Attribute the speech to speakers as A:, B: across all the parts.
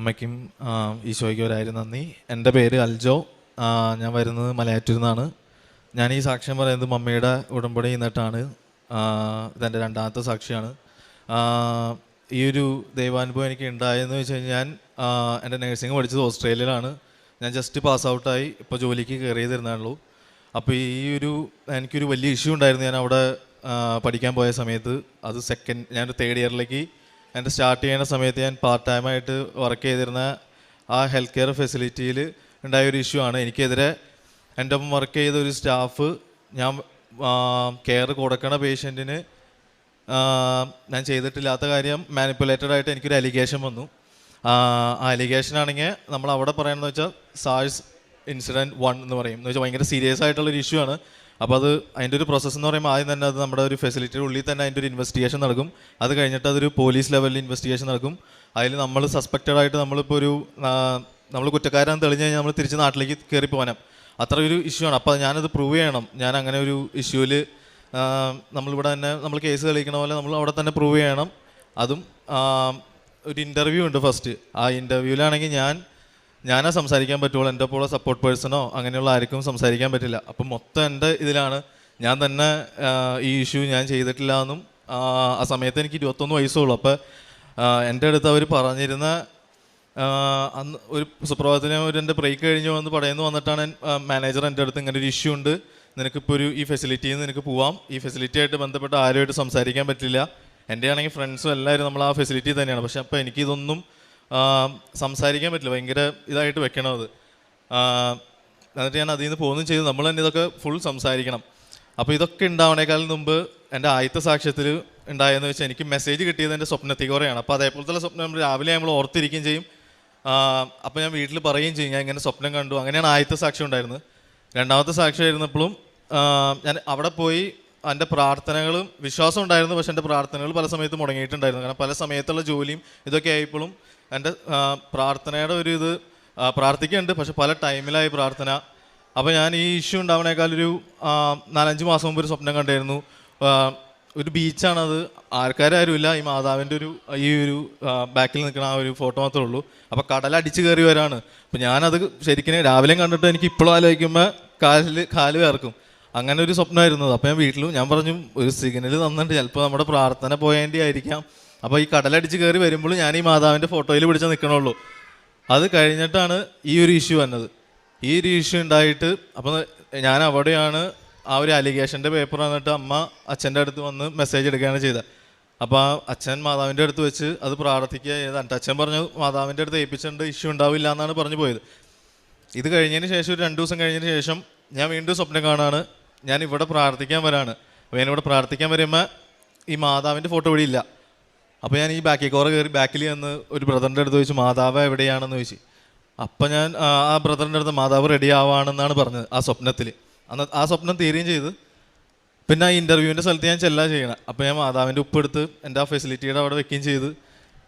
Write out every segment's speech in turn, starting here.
A: അമ്മയ്ക്കും ഈശോയ്ക്കും ഒരായിരം നന്ദി. എന്റെ പേര് അൽജോ. ഞാൻ വരുന്നത് മലയാറ്റൂരിൽ നിന്നാണ്. ഞാൻ ഈ സാക്ഷ്യം പറയുന്നത് മമ്മിയുടെ ഉടമ്പടി നിന്നിട്ടാണ്. ഇതെന്റെ രണ്ടാമത്തെ സാക്ഷിയാണ്. ഈ ഒരു ദൈവാനുഭവം എനിക്ക് ഉണ്ടായെന്ന് വെച്ച് കഴിഞ്ഞാൽ ഞാൻ എന്റെ നഴ്സിംഗ് പഠിച്ചത് ഓസ്ട്രേലിയയിലാണ്. ഞാൻ ജസ്റ്റ് പാസ് ഔട്ടായി ഇപ്പോൾ ജോലിക്ക് കയറിയത് തരുന്നുള്ളൂ അപ്പോൾ ഈ ഒരു എനിക്കൊരു വലിയ ഇഷ്യൂ ഉണ്ടായിരുന്നു. ഞാൻ അവിടെ പഠിക്കാൻ പോയ സമയത്ത്. അത് സെക്കൻഡ് ഞാൻ തേർഡ് ഇയറിലേക്ക് എന്റെ സ്റ്റാർട്ട് ചെയ്യുന്ന സമയത്ത് ഞാൻ പാർട്ട് ടൈമായിട്ട് വർക്ക് ചെയ്തിരുന്ന ആ ഹെൽത്ത് കെയർ ഫെസിലിറ്റിയിൽ ഉണ്ടായ ഒരു ഇഷ്യൂ ആണ്. എനിക്കെതിരെ എന്റെ ഒപ്പം വർക്ക് ചെയ്ത ഒരു സ്റ്റാഫ് ഞാൻ കെയർ കൊടുക്കണ പേഷ്യന്റിന് ഞാൻ ചെയ്തിട്ടില്ലാത്ത കാര്യം മാനിപ്പുലേറ്റഡ് ആയിട്ട് എനിക്കൊരു അലിഗേഷൻ വന്നു. ആ അലിഗേഷൻ ആണെങ്കിൽ നമ്മൾ അവിടെ പറയണമെന്ന് വെച്ചാൽ സാഴ്സ് ഇൻസിഡന്റ് വൺ എന്ന് പറയും. എന്ന് വെച്ചാൽ ഭയങ്കര സീരിയസ് ആയിട്ടുള്ളൊരു ഇഷ്യൂ ആണ്. അപ്പോൾ അത് അതിന്റെ ഒരു പ്രോസസ്സ് എന്ന് പറയുമ്പോൾ ആദ്യം തന്നെ അത് നമ്മുടെ ഒരു ഫെസിലിറ്റിയുടെ ഉള്ളിൽ തന്നെ അതിന്റെ ഒരു ഇൻവെസ്റ്റിഗേഷൻ നടക്കും. അത് കഴിഞ്ഞിട്ട് അതൊരു പോലീസ് ലെവലിൽ ഇൻവെസ്റ്റിഗേഷൻ നടക്കും. അതിൽ നമ്മൾ സസ്പെക്റ്റഡ് ആയിട്ട് നമ്മളിപ്പോൾ ഒരു നമ്മൾ കുറ്റക്കാരാന്ന് തെളിഞ്ഞു കഴിഞ്ഞാൽ നമ്മൾ തിരിച്ച് നാട്ടിലേക്ക് കയറി പോകാനും. അത്ര ഒരു ഇഷ്യൂ ആണ്. അപ്പോൾ ഞാനത് പ്രൂവ് ചെയ്യണം. ഞാൻ അങ്ങനെ ഒരു ഇഷ്യൂവിൽ നമ്മളിവിടെ തന്നെ നമ്മൾ കേസ് തെളിയിക്കണ പോലെ നമ്മൾ അവിടെ തന്നെ പ്രൂവ് ചെയ്യണം. അതും ഒരു ഇന്റർവ്യൂ ഉണ്ട് ഫസ്റ്റ് ആ ഇന്റർവ്യൂവിലാണെങ്കിൽ ഞാൻ ഞാനാ സംസാരിക്കാൻ പറ്റുള്ളൂ. എന്റെ പോലെ സപ്പോർട്ട് പേഴ്സണോ അങ്ങനെയുള്ള ആർക്കും സംസാരിക്കാൻ പറ്റില്ല. അപ്പം മൊത്തം എന്റെ ഇതിലാണ്. ഞാൻ തന്നെ ഈ ഇഷ്യൂ ഞാൻ ചെയ്തിട്ടില്ല എന്നും ആ, സമയത്ത് എനിക്ക് ഇരുപത്തൊന്ന് വയസ്സുള്ളൂ അപ്പോൾ എന്റെ അടുത്ത് അവർ പറഞ്ഞിരുന്ന അന്ന് ഒരു സുപ്രഭാതത്തിന് ഒരു എന്റെ ബ്രേക്ക് കഴിഞ്ഞു വന്ന് പറയുന്നു വന്നിട്ടാണ് മാനേജർ എന്റെ അടുത്ത് ഇങ്ങനെ ഒരു ഇഷ്യൂ ഉണ്ട്. നിനക്കിപ്പോൾ ഒരു ഈ ഫെസിലിറ്റിയിൽ നിന്ന് നിനക്ക് പോവാം. ഈ ഫെസിലിറ്റി ആയിട്ട് ബന്ധപ്പെട്ട് ആരുമായിട്ട് സംസാരിക്കാൻ പറ്റില്ല. എന്റെ ആണെങ്കിൽ ഫ്രണ്ട്സും എല്ലാവരും നമ്മൾ ആ ഫെസിലിറ്റി തന്നെയാണ്. പക്ഷേ അപ്പോൾ എനിക്കിതൊന്നും സംസാരിക്കാൻ പറ്റില്ല. ഭയങ്കര ഇതായിട്ട് വെക്കണം അത്. എന്നിട്ട് ഞാൻ അതിൽ നിന്ന് പോകുന്നു ചെയ്തു. നമ്മൾ തന്നെ ഇതൊക്കെ ഫുൾ സംസാരിക്കണം. അപ്പോൾ ഇതൊക്കെ ഉണ്ടാവണേക്കാളും മുമ്പ് എന്റെ ആദ്യത്തെ സാക്ഷ്യത്തിൽ ഉണ്ടായെന്ന് വെച്ചാൽ എനിക്ക് മെസ്സേജ് കിട്ടിയത് എന്റെ സ്വപ്നത്തിൽ കുറയാണ് അപ്പോൾ അതേപോലത്തെ സ്വപ്നം നമ്മൾ രാവിലെ നമ്മൾ ഓർത്തിരിക്കുകയും ചെയ്യും. അപ്പോൾ ഞാൻ വീട്ടിൽ പറയുകയും ചെയ്യും. ഞാൻ ഇങ്ങനെ സ്വപ്നം കണ്ടു. അങ്ങനെയാണ് ആദ്യത്തെ സാക്ഷ്യം ഉണ്ടായിരുന്നത്. രണ്ടാമത്തെ സാക്ഷ്യം ആയിരുന്നപ്പോഴും ഞാൻ അവിടെ പോയി എന്റെ പ്രാർത്ഥനകളും വിശ്വാസം ഉണ്ടായിരുന്നു. പക്ഷേ എന്റെ പ്രാർത്ഥനകൾ പല സമയത്ത് മുടങ്ങിയിട്ടുണ്ടായിരുന്നു. കാരണം പല സമയത്തുള്ള ജോലിയും ഇതൊക്കെ ആയപ്പോഴും എന്റെ പ്രാർത്ഥനയുടെ ഒരു ഇത് പ്രാർത്ഥിക്കുന്നുണ്ട് പക്ഷെ പല ടൈമിലായി പ്രാർത്ഥന. അപ്പോൾ ഞാൻ ഈ ഇഷ്യൂ ഉണ്ടാവണേക്കാൾ ഒരു നാലഞ്ച് മാസം മുമ്പ് ഒരു സ്വപ്നം കണ്ടായിരുന്നു. ഒരു ബീച്ചാണത്. ആൾക്കാരും ഇല്ല ഈ മാതാവിന്റെ ഒരു ഈ ഒരു ബാക്കിൽ നിൽക്കുന്ന ആ ഒരു ഫോട്ടോ മാത്രമേ ഉള്ളൂ. അപ്പോൾ കടൽ അടിച്ച് കയറി വരാണ് അപ്പോൾ ഞാനത് ശരിക്കും രാവിലെ കണ്ടിട്ട് എനിക്ക് ഇപ്പോഴും ആലോചിക്കുമ്പോൾ കാലിൽ കാൽ വേർക്കും അങ്ങനെ ഒരു സ്വപ്നമായിരുന്നു അപ്പോൾ ഞാൻ വീട്ടിലും ഞാൻ പറഞ്ഞു ഒരു സിഗ്നൽ തന്നിട്ട് ചിലപ്പോൾ നമ്മുടെ പ്രാർത്ഥന പോയതിന്റെ ആയിരിക്കാം. അപ്പോൾ ഈ കടലടിച്ച് കയറി വരുമ്പോൾ ഞാൻ ഈ മാതാവിന്റെ ഫോട്ടോയിൽ പിടിച്ച് നിൽക്കണുള്ളൂ അത് കഴിഞ്ഞിട്ടാണ് ഈ ഒരു ഇഷ്യൂ വന്നത്. ഈ ഒരു ഇഷ്യൂ ഉണ്ടായിട്ട് അപ്പോൾ ഞാൻ അവിടെയാണ് ആ ഒരു അലിഗേഷന്റെ പേപ്പർ വന്നിട്ട് അമ്മ അച്ഛന്റെ അടുത്ത് വന്ന് മെസ്സേജ് എടുക്കുകയാണ് ചെയ്തത്. അപ്പോൾ ആ അച്ഛൻ മാതാവിന്റെ അടുത്ത് വെച്ച് അത് പ്രാർത്ഥിക്കുക ചെയ്തിട്ട് അച്ഛൻ പറഞ്ഞു മാതാവിന്റെ അടുത്ത് ഏൽപ്പിച്ചിട്ട് ഇഷ്യൂ ഉണ്ടാവില്ല എന്നാണ് പറഞ്ഞു പോയത്. ഇത് കഴിഞ്ഞതിന് ശേഷം ഒരു രണ്ട് ദിവസം കഴിഞ്ഞതിന് ശേഷം ഞാൻ വീണ്ടും സ്വപ്നം കാണാണ്. ഞാൻ ഇവിടെ പ്രാർത്ഥിക്കാൻ വരാണ്. അപ്പോൾ ഞാനിവിടെ പ്രാർത്ഥിക്കാൻ വരുമ്പോൾ ഈ മാതാവിന്റെ ഫോട്ടോ ഇവിടെ ഇല്ല. അപ്പോൾ ഞാൻ ഈ ബാക്കിൽ കോറ കയറി ബാക്കിൽ ചെന്ന് ഒരു ബ്രദറിന്റെ അടുത്ത് ചോദിച്ചു മാതാവ് എവിടെയാണെന്ന് ചോദിച്ചു. അപ്പം ഞാൻ ആ, ബ്രദറിന്റെ അടുത്ത് മാതാവ് റെഡി ആവാണെന്നാണ് പറഞ്ഞത് ആ സ്വപ്നത്തിൽ അന്ന് ആ സ്വപ്നം തീരുകയും ചെയ്ത്. പിന്നെ ആ ഇന്റർവ്യൂവിന്റെ സ്ഥലത്ത് ഞാൻ ചെല്ലാ ചെയ്യണം. അപ്പോൾ ഞാൻ മാതാവിന്റെ ഉപ്പെടുത്ത് എന്റെ ആ ഫെസിലിറ്റിയുടെ അവിടെ വെക്കുകയും ചെയ്ത്.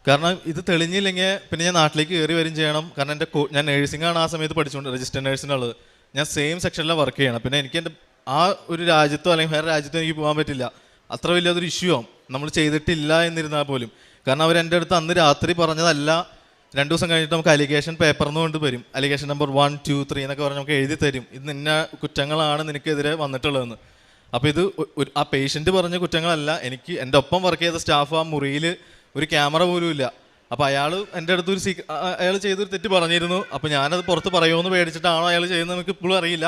A: കാരണം ഇത് തെളിഞ്ഞില്ലെങ്കിൽ പിന്നെ ഞാൻ നാട്ടിലേക്ക് കയറി വരും ചെയ്യണം. കാരണം എന്റെ ഞാൻ നേഴ്സിംഗ് ആണ് ആ സമയത്ത് പഠിച്ചുകൊണ്ട് രജിസ്റ്റർ നേഴ്സിനുള്ളത് ഞാൻ സെയിം സെക്ഷനിലാണ് വർക്ക് ചെയ്യണം. പിന്നെ എനിക്ക് എന്റെ ആ ഒരു രാജ്യത്തോ അല്ലെങ്കിൽ വേറെ രാജ്യത്തോ എനിക്ക് പോകാൻ പറ്റില്ല. അത്ര വലിയൊരു ഇഷ്യൂ ആവും. നമ്മൾ ചെയ്തിട്ടില്ല എന്നിരുന്നാൽ പോലും. കാരണം അവർ എന്റെ അടുത്ത് അന്ന് രാത്രി പറഞ്ഞതല്ല രണ്ട് ദിവസം കഴിഞ്ഞിട്ട് നമുക്ക് അലിഗേഷൻ പേപ്പറിന്ന് കൊണ്ട് വരും. Allegation number one two three എന്നൊക്കെ പറഞ്ഞ് നമുക്ക് എഴുതി തരും. ഇത് നിന്ന കുറ്റങ്ങളാണ് നിനക്കെതിരെ വന്നിട്ടുള്ളതെന്ന്. അപ്പോൾ ഇത് ആ പേഷ്യന്റ് പറഞ്ഞ കുറ്റങ്ങളല്ല. എനിക്ക് എന്റെ ഒപ്പം വർക്ക് ചെയ്ത സ്റ്റാഫ് ആ മുറിയിൽ ഒരു ക്യാമറ പോലും ഇല്ല. അപ്പോൾ അയാൾ എന്റെ അടുത്ത് ഒരു സീ അയാൾ ചെയ്തൊരു തെറ്റ് പറഞ്ഞിരുന്നു. അപ്പോൾ ഞാനത് പുറത്ത് പറയുമെന്ന് പേടിച്ചിട്ടാണോ അയാൾ ചെയ്യുന്നത് നമുക്ക് ഇപ്പോഴും അറിയില്ല.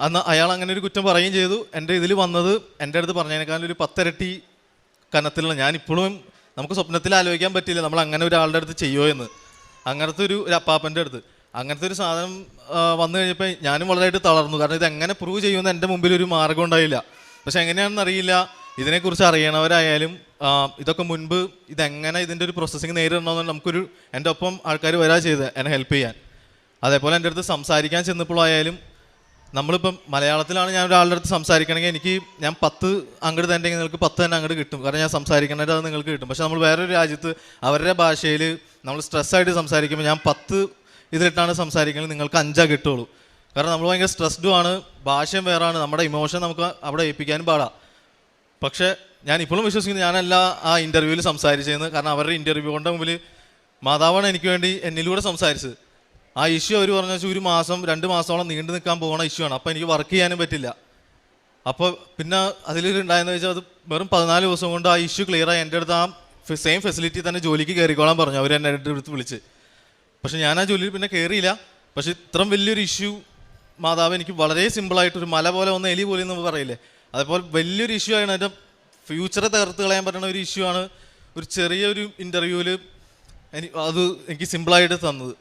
A: അന്ന് അയാൾ അങ്ങനെ ഒരു കുറ്റം പറയുകയും ചെയ്തു. എന്റെ ഇതിൽ വന്നത് എന്റെ അടുത്ത് പറഞ്ഞതിനേക്കാളും ഒരു പത്തിരട്ടി കനത്തിലുള്ള ഞാൻ ഇപ്പോഴും നമുക്ക് സ്വപ്നത്തിൽ ആലോചിക്കാൻ പറ്റില്ല നമ്മൾ അങ്ങനെ ഒരാളുടെ അടുത്ത് ചെയ്യുമോ എന്ന്. അങ്ങനത്തെ ഒരു ഒരു അപ്പാപ്പന്റെ അടുത്ത്. അങ്ങനത്തെ ഒരു സാധനം വന്നു കഴിഞ്ഞപ്പോൾ ഞാനും വളരെയായിട്ട് തളർന്നു. കാരണം ഇത് എങ്ങനെ പ്രൂവ് ചെയ്യുമെന്ന് എന്റെ മുമ്പിൽ ഒരു മാർഗം ഉണ്ടായില്ല. പക്ഷെ എങ്ങനെയാണെന്ന് അറിയില്ല. ഇതിനെക്കുറിച്ച് അറിയണവരായാലും ഇതൊക്കെ മുൻപ് ഇതെങ്ങനെ ഇതിന്റെ ഒരു പ്രോസസ്സിങ് നേരിടണമെന്ന് നമുക്കൊരു എന്റെ ഒപ്പം ആൾക്കാർ വരാ ചെയ്ത് എന്നെ ഹെൽപ്പ് ചെയ്യാൻ. അതേപോലെ എന്റെ അടുത്ത് സംസാരിക്കാൻ ചെന്നപ്പോഴായാലും നമ്മളിപ്പം മലയാളത്തിലാണ് ഞാൻ ഒരാളുടെ അടുത്ത് സംസാരിക്കണമെങ്കിൽ എനിക്ക് ഞാൻ പത്ത് അങ്ങോട്ട് തന്നെ നിങ്ങൾക്ക് പത്ത് തന്നെ അങ്ങോട്ട് കിട്ടും. കാരണം ഞാൻ സംസാരിക്കണത് അത് നിങ്ങൾക്ക് കിട്ടും. പക്ഷെ നമ്മൾ വേറൊരു രാജ്യത്ത് അവരുടെ ഭാഷയിൽ നമ്മൾ സ്ട്രെസ്സായിട്ട് സംസാരിക്കുമ്പോൾ ഞാൻ പത്ത് ഇതിലിട്ടാണ് സംസാരിക്കുന്നത് നിങ്ങൾക്ക് അഞ്ചാ കിട്ടുള്ളൂ. കാരണം നമ്മൾ ഭയങ്കര സ്ട്രെസ്ഡും ആണ് ഭാഷയും വേറാണ് നമ്മുടെ ഇമോഷൻ നമുക്ക് അവിടെ ഏൽപ്പിക്കാനും പാടാം. പക്ഷേ ഞാൻ ഇപ്പോഴും വിശ്വസിക്കുന്നു ഞാനല്ല ആ ഇന്റർവ്യൂവിൽ സംസാരിച്ചതെന്ന്. കാരണം അവരുടെ ഇന്റർവ്യൂ കൊണ്ട് മുമ്പിൽ മാതാവാണ് എനിക്ക് വേണ്ടി എന്നിലൂടെ സംസാരിച്ചത്. ആ ഇഷ്യൂ അവർ പറഞ്ഞ ഒരു മാസം രണ്ട് മാസത്തോളം നീണ്ടു നിൽക്കാൻ പോകുന്ന ഇഷ്യൂ ആണ്. അപ്പോൾ എനിക്ക് വർക്ക് ചെയ്യാനും പറ്റില്ല. അപ്പോൾ പിന്നെ അതിലുണ്ടായെന്ന് വെച്ചാൽ അത് വെറും പതിനാല് ദിവസം കൊണ്ട് ആ ഇഷ്യൂ ക്ലിയർ ആയി എന്റെ അടുത്ത് ആ സെയിം ഫെസിലിറ്റി തന്നെ ജോലിക്ക് കയറിക്കോളാൻ പറഞ്ഞു. അവർ എന്നെ അടുത്ത് വിളിച്ച് പക്ഷെ ഞാൻ ആ ജോലിയിൽ പിന്നെ കയറിയില്ല പക്ഷെ ഇത്രയും വലിയൊരു ഇഷ്യൂ മാതാവ് എനിക്ക് വളരെ സിമ്പിളായിട്ടൊരു മല പോലെ ഒന്ന് എലി പോലെ എന്ന് പറയില്ലേ? അതേപോലെ വലിയൊരു ഇഷ്യൂ ആണ് എന്റെ ഫ്യൂച്ചറെ തകർത്ത് കളയാൻ പറ്റുന്ന ഒരു ഇഷ്യൂ ആണ് ഒരു ചെറിയൊരു ഇന്റർവ്യൂവിൽ എനിക്ക് അത് എനിക്ക് സിമ്പിളായിട്ട് തന്നത്.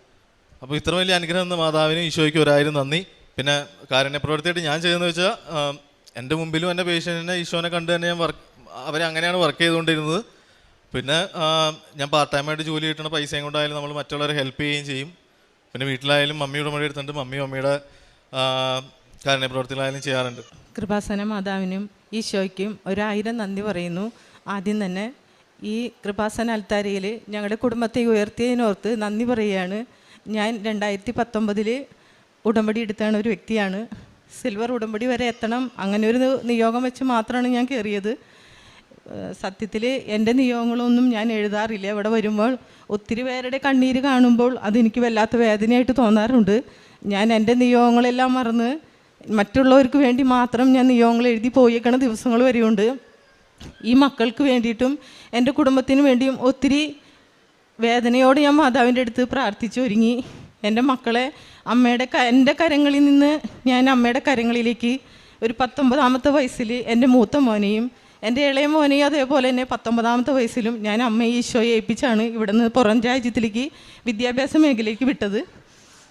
A: അപ്പോൾ ഇത്ര വലിയ അനുഗ്രഹം എന്ന മാതാവിനും ഈശോയ്ക്ക് ഒരായിരം നന്ദി. പിന്നെ കാരുണ്യ പ്രവർത്തിയായിട്ട് ഞാൻ ചെയ്യുന്നത് വെച്ചാൽ എന്റെ മുമ്പിലും എന്റെ പേഷ്യന്റിനെ ഈശോനെ കണ്ട് തന്നെ ഞാൻ വർക്ക് അവരെ അങ്ങനെയാണ് വർക്ക് ചെയ്തുകൊണ്ടിരുന്നത്. പിന്നെ ഞാൻ പാർട്ട് ടൈമായിട്ട് ജോലി കിട്ടുന്ന പൈസയും കൊണ്ടായാലും നമ്മൾ മറ്റുള്ളവരെ ഹെൽപ്പ് ചെയ്യുകയും ചെയ്യും. പിന്നെ വീട്ടിലായാലും മമ്മിയുടെ മടി എടുത്തിട്ട് മമ്മി മമ്മിയുടെ ആ, കാരുണ്യ പ്രവർത്തികളായാലും ചെയ്യാറുണ്ട്.
B: കൃപാസന മാതാവിനും ഈശോയ്ക്കും ഒരായിരം നന്ദി പറയുന്നു. ആദ്യം തന്നെ ഈ കൃപാസന അൽത്താരയിൽ ഞങ്ങളുടെ കുടുംബത്തെ ഉയർത്തിയതിനോർത്ത് നന്ദി പറയുകയാണ്. ഞാൻ രണ്ടായിരത്തി പത്തൊമ്പതിൽ ഉടമ്പടി എടുത്താണ് ഒരു വ്യക്തിയാണ്. സിൽവർ ഉടമ്പടി വരെ എത്തണം. അങ്ങനെ ഒരു നിയോഗം വെച്ച് മാത്രമാണ് ഞാൻ കയറിയത് സത്യത്തിൽ എന്റെ നിയോഗങ്ങളൊന്നും ഞാൻ എഴുതാറില്ല. ഇവിടെ വരുമ്പോൾ ഒത്തിരി പേരുടെ കണ്ണീര് കാണുമ്പോൾ അതെനിക്ക് വല്ലാത്ത വേദനയായിട്ട് തോന്നാറുണ്ട്. ഞാൻ എന്റെ നിയോഗങ്ങളെല്ലാം മറന്ന് മറ്റുള്ളവർക്ക് വേണ്ടി മാത്രം ഞാൻ നിയോഗങ്ങൾ എഴുതി പോയേക്കണ ദിവസങ്ങൾ വരെയുണ്ട്. ഈ മക്കൾക്ക് വേണ്ടിയിട്ടും എന്റെ കുടുംബത്തിന് വേണ്ടിയും ഒത്തിരി വേദനയോടെ ഞാൻ മാതാവിന്റെ അടുത്ത് പ്രാർത്ഥിച്ചു ഒരുങ്ങി എന്റെ മക്കളെ അമ്മയുടെ ക എന്റെ കരങ്ങളിൽ നിന്ന് ഞാൻ അമ്മയുടെ കരങ്ങളിലേക്ക് ഒരു പത്തൊമ്പതാമത്തെ വയസ്സിൽ എന്റെ മൂത്ത മോനെയും എന്റെ ഇളയ മോനെയും അതേപോലെ തന്നെ പത്തൊമ്പതാമത്തെ വയസ്സിലും ഞാൻ അമ്മയെ ഈശോയെ ഏൽപ്പിച്ചാണ് ഇവിടെ നിന്ന് പുറം രാജ്യത്തിലേക്ക് വിദ്യാഭ്യാസ മേഖലയിലേക്ക് വിട്ടത്.